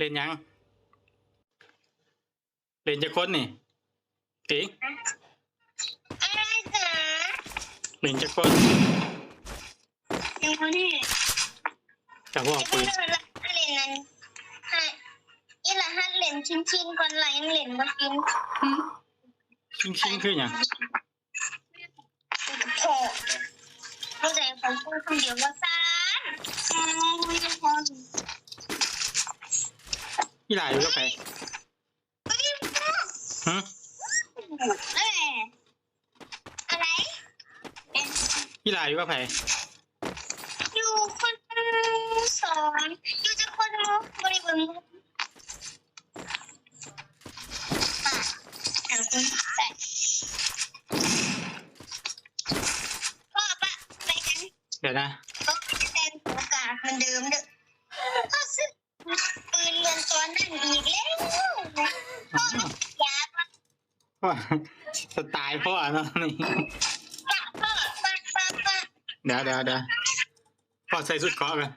เล่นยังเล่นจะคนนี่เองอะไรจ๊ะเล่นจะคนยังคนนี้กับพวกไอ้พวปืกนเราละเล่นนั้นฮะอีหละฮัดเล่นชินชินๆก่อนไหลยังเล่นมากินชิงชิงคืออย่างโถเข้าใจของพูดคนเดียวว่าซ่านอืมไม่ได้ พอพี่ลายอยู่กับใครเฮ้ยพ่อฮะเอ้ยอะไรเอ๊ะพี่ลายอยู่กับใครอยู่คนสอนอยู่จะคนมุกบริบูรณ์ป่ะอ่างคุณใส่พ่อปะไปกันเดี๋ยวนะก็จะเต้นโอกาสเหมือนเดิมเด้อ สไตล์พ่อเนาะนี่เดี๋ยวเดี๋ยวเดี๋ยวพ่อใส่สุดเกราะกัน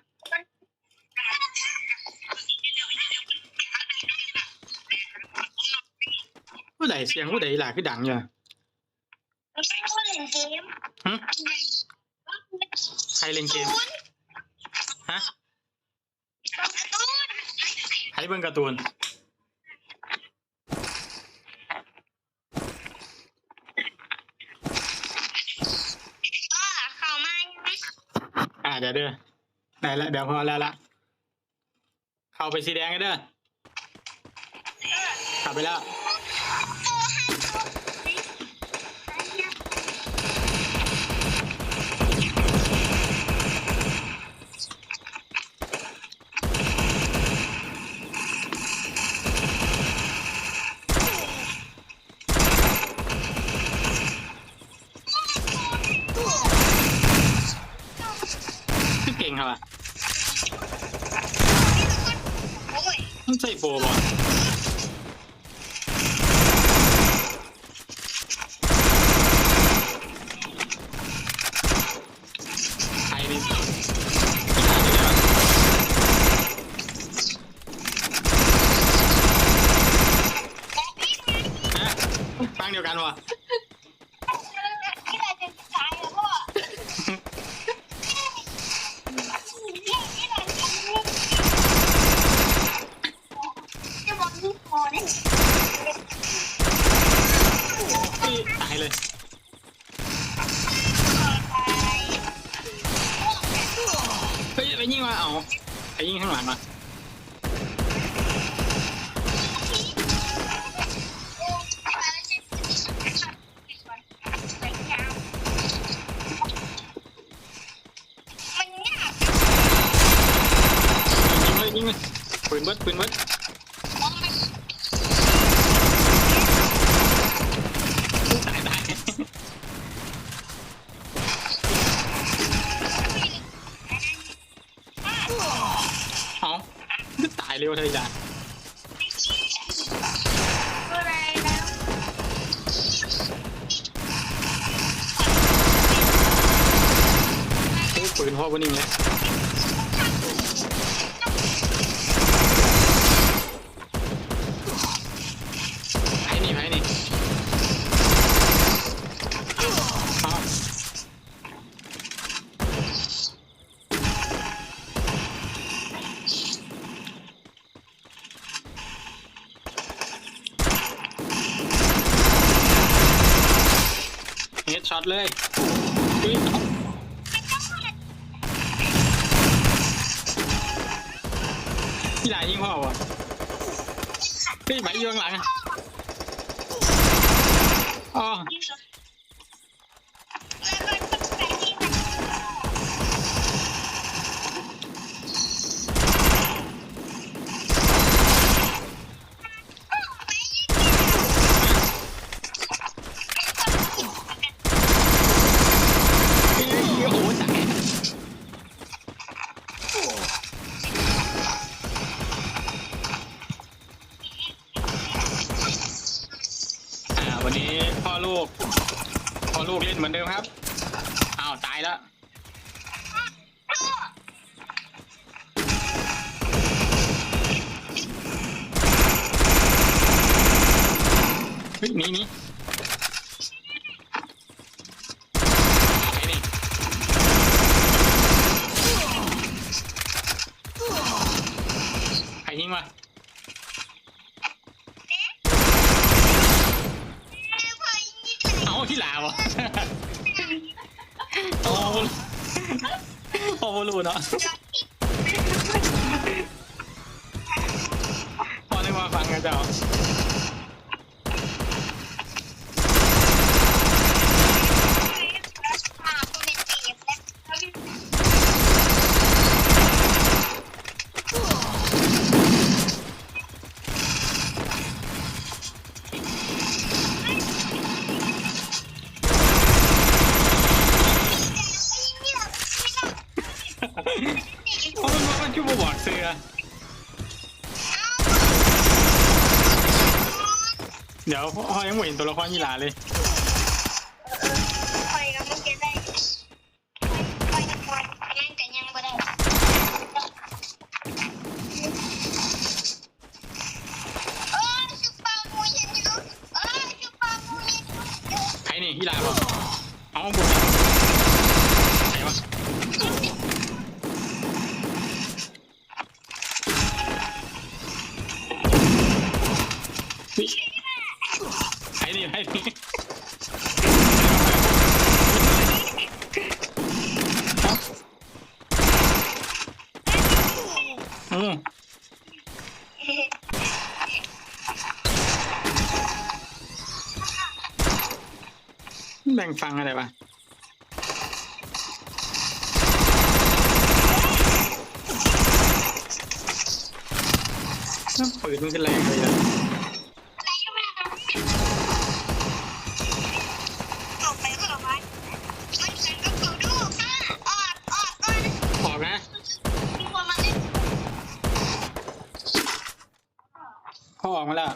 ผู้ใดเสียงผู้ใดหล่ะคือดังอยู่ใครเล่นเกมฮะใครเบิ่งการ์ตูน ก็เข้ามาใช่ไหม อ่า เดี๋ยวเด้อได้ละเดี๋ยวพอแล้วละเข้าไปสีแดงกันเด้อขับไปแล้ว ต้ ยิงมาเอาไปยิงข้างหลังมา ตายเธอจ้ะโอ้ปืนพ่อวันนี้เนี่ย ช็อตเลยพี่หลายยิงพ่อวะที่ไหมอยู่ข้างหลังอะอ๋อ หนี่นี่ไอ้นี่ใครยิงวะพอยิ่งเลยเอาที่หลาวะโอ้โหโอ้โหรู้เนาะ เพราะมันว่ามันชั่วโมงบอดเสือเดี๋ยวพ่อยังไม่เห็นตัวละครยี่หลาเลยยกับมึงจะได้คอยกับคอยยังกันยังบ่ได้เออชุบปลามูเย็นอยู่เออชุบปามูย็นอยู่ ใครนี่ยี่หลาบอกเอาบุญไหนวะนี่ใครนี่ใครนี่อืม แบ่งฟังอะไรวะปืนมันก็แรงเลยอะอะไรก็ไม่รู้อกไปก็ออกมามันฉันก็ขอดูค่ะออกออกก่อนออกนะมีคนมาเล่นพ่อออกมาแล้ว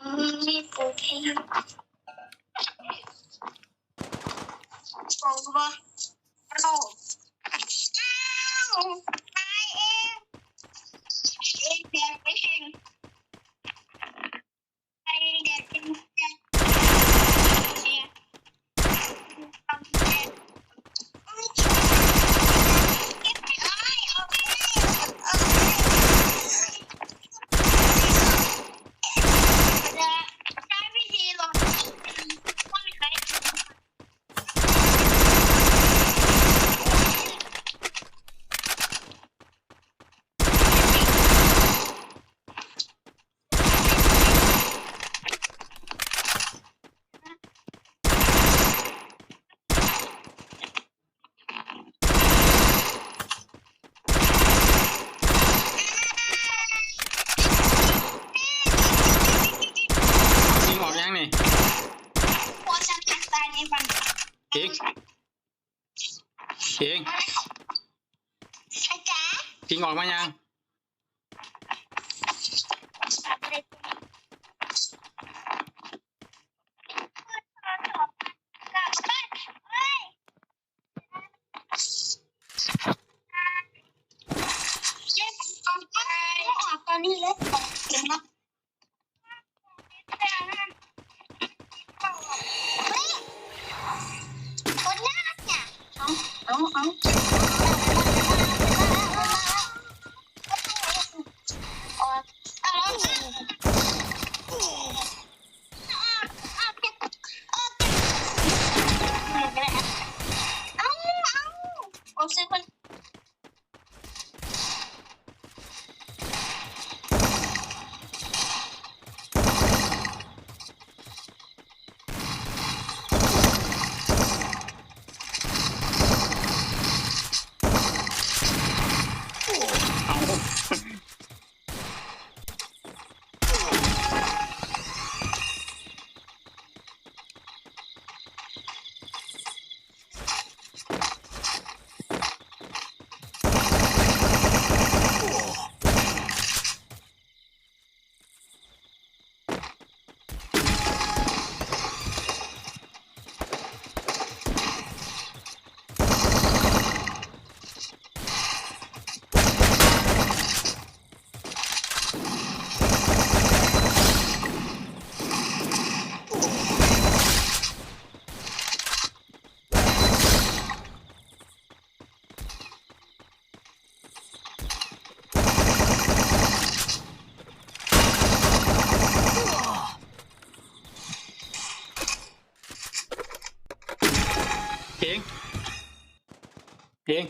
อืมมี โอเคโอ้โหโอ้อ้าวตายเองเองแดกเองไอแดกเป็นแดกเนี่ยทำแดกเอ้ยเก็บไปเอ้ยเอาไปเอาไปจะใช้วิธีหรอกไม่มีใคร ยิงออกยังนี่ พอฉันจะตายในวัน เอก เอกอาจารย์ยิงออกมายัง เอ 停